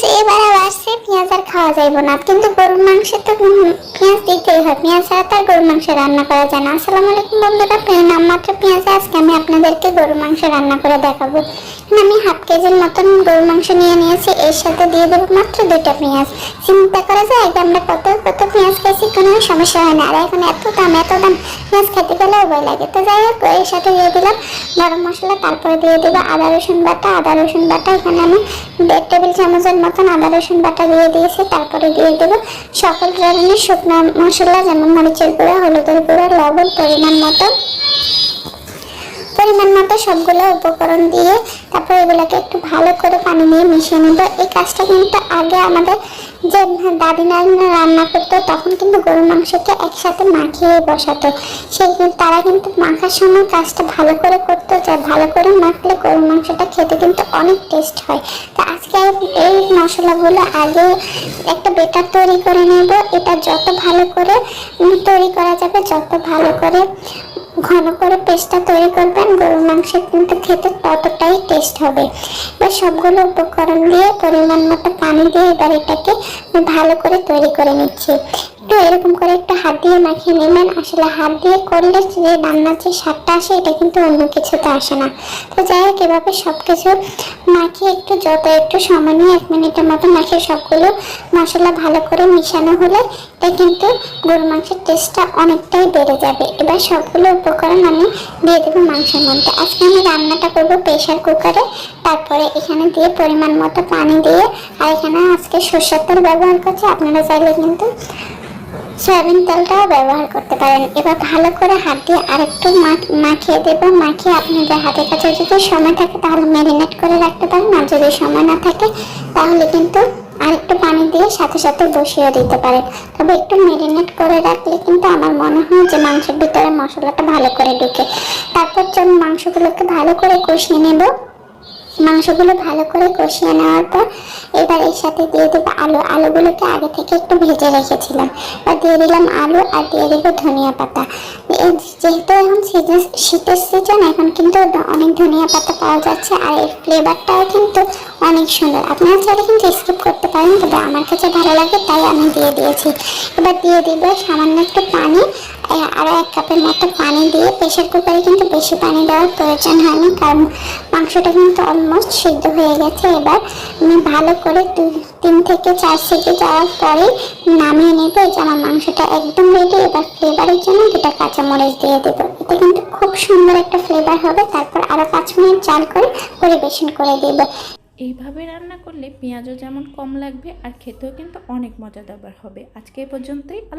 Viewers আর আসছে পেঁয়াজ আর খাওয়া যাইব না। কিন্তু গরুর মাংসে তো পেঁয়াজ দিতেই হয় পেঁয়াজ ছাড়া তো গরুর মাংস রান্না করা যায় না। আসসালামু আলাইকুম বন্ধুরা নামমাত্র পেঁয়াজে। আজকে আমি আপনাদেরকে গরুর মাংস রান্না করে দেখাবো। আমি হাফ কেজির মতন গরুর মাংস নিয়ে নিয়েছি। এর সাথে দিয়ে দেবো মাত্র পেঁয়াজ। চিন্তা করা যায় আমরা কত কত পেঁয়াজ খাইছি, কোনো সমস্যা হয় না। আর এখন এত দাম এত দাম পেঁয়াজ খেতে গেলেও ভয় লাগে। তো যাই হোক, এর সাথে দিয়ে দিলাম গরম মশলা, তারপরে দিয়ে দেবো আদা, রসুন বাটা। আদা, রসুন বাটা এখানে আমি দেড় টেবিল চামচের মতন আদা, রসুন বাটা দিয়ে দিয়েছি। তারপরে দিয়ে দেবো সকল ধরনের শুকনো মশলা যেমন মরিচের গুঁড়া, হলুদের গুঁড়া, লবণ পরিমাণ মতো। পরিমাণ মতো সবগুলো উপকরণ দিয়ে তারপর এগুলোকে একটু ভালো করে পানি নিয়ে মিশিয়ে নেব। এই কাজটা কিন্তু আগে আমাদের যে দাদি নারীরা রান্না করতো, তখন কিন্তু গরুর মাংসকে একসাথে মাখিয়ে বসাতো। সেই তারা কিন্তু মাখার সময় কাজটা ভালো করে করতো, যা ভালো করে মাখলে গরুর মাংসটা খেতে কিন্তু অনেক টেস্ট হয়। তো আজকে এই মশলাগুলো আগে একটা বেটার তৈরি করে নেব। এটা যত ভালো করে তৈরি করা যাবে, যত ভালো করে ঘন করে পেস্টটা তৈরি করবেন। গরুর মাংস কিন্তু খেতে ততটাই টেস্ট হবে। এবার সবগুলো উপকরণ দিয়ে পরিমাণ মতো পানি দিয়ে এবার এটাকে ভালো করে তৈরি করে নিচ্ছি। একটু এরকম করে একটু হাত দিয়ে মাখিয়ে নেবেন। আসলে হাত দিয়ে করলে যে রান্নার যে স্বাদটা আসে, এটা কিন্তু অন্য কিছুতে আসে না। তো যাই হোক, এভাবে সব কিছু মাখিয়ে একটু যত একটু সময় নিয়ে এক মিনিটের মতো মাখিয়ে সবগুলো মশলা ভালো করে মিশানো হলে এটা কিন্তু গরু মাংসের টেস্টটা অনেকটাই বেড়ে যাবে। এবার সবগুলো উপকরণ আমি দিয়ে দেবো মাংসের মধ্যে। আজকে আমি রান্নাটা করব প্রেশার কুকারে। তারপরে এখানে দিয়ে পরিমাণ মতো পানি দিয়ে, আর এখানে আজকে সর্ষের তেল ব্যবহার করছি। আপনারা চাইলে কিন্তু সয়াবিন তেলটাও ব্যবহার করতে পারেন। এবার ভালো করে হাত দিয়ে আরেকটু মাখিয়ে দেবো। মাখিয়ে আপনাদের হাতের কাছে যদি সময় থাকে তাহলে ম্যারিনেট করে রাখতে পারেন। আর যদি সময় না থাকে তাহলে কিন্তু আরেকটু পানি দিয়ে সাথে সাথে বসিয়ে দিতে পারেন। তবে একটু ম্যারিনেট করে রাখলে কিন্তু আমার মনে হয় যে মাংসের ভিতরে মশলাটা ভালো করে ঢুকে। তারপর মাংসগুলোকে ভালো করে কষিয়ে নেব মাংসগুলো ভালো করে কষিয়ে নেওয়ার পর এবার এর সাথে দিয়ে দেবো আলু। আলুগুলোকে আগে থেকে একটু ভেজে রেখেছিলাম। এবার দিয়ে দিলাম আলু আর দিয়ে দেবো ধনিয়া পাতা। যেহেতু এখন সিজন শীতের সিজন এখন কিন্তু অনেক ধনিয়া পাতা পাওয়া যাচ্ছে আর এর ফ্লেভারটাও কিন্তু অনেক সুন্দর। আপনারা চাইলে কিন্তু স্কিপ করতে পারেন, তবে আমার কাছে ভালো লাগে, তাই আমি দিয়ে দিয়েছি। এবার দিয়ে দিব সামান্য একটু পানি। আরও এক কাপের মতো পানি দিয়ে প্রেশার কুকারে কিন্তু বেশি পানি দেওয়ার প্রয়োজন হয় না কারণ মাংসটা কিন্তু অলমোস্ট সিদ্ধ হয়ে গেছে। এবার আমি ভালো করে তিন থেকে চার সিটি যাওয়ার পরে নামিয়ে নেব। যে আমার মাংসটা একদম রেডি এবার ফ্লেভারের জন্য দুটো কাঁচামরিচ দিয়ে দেবো। এটা কিন্তু খুব সুন্দর একটা ফ্লেভার হবে। তারপর আরও পাঁচ মিনিট চাল করে পরিবেশন করে দেবো। এইভাবে রান্না করলে পেঁয়াজও যেমন কম লাগবে, আর খেতেও কিন্তু অনেক মজাদার হবে। আজকে এই পর্যন্তই।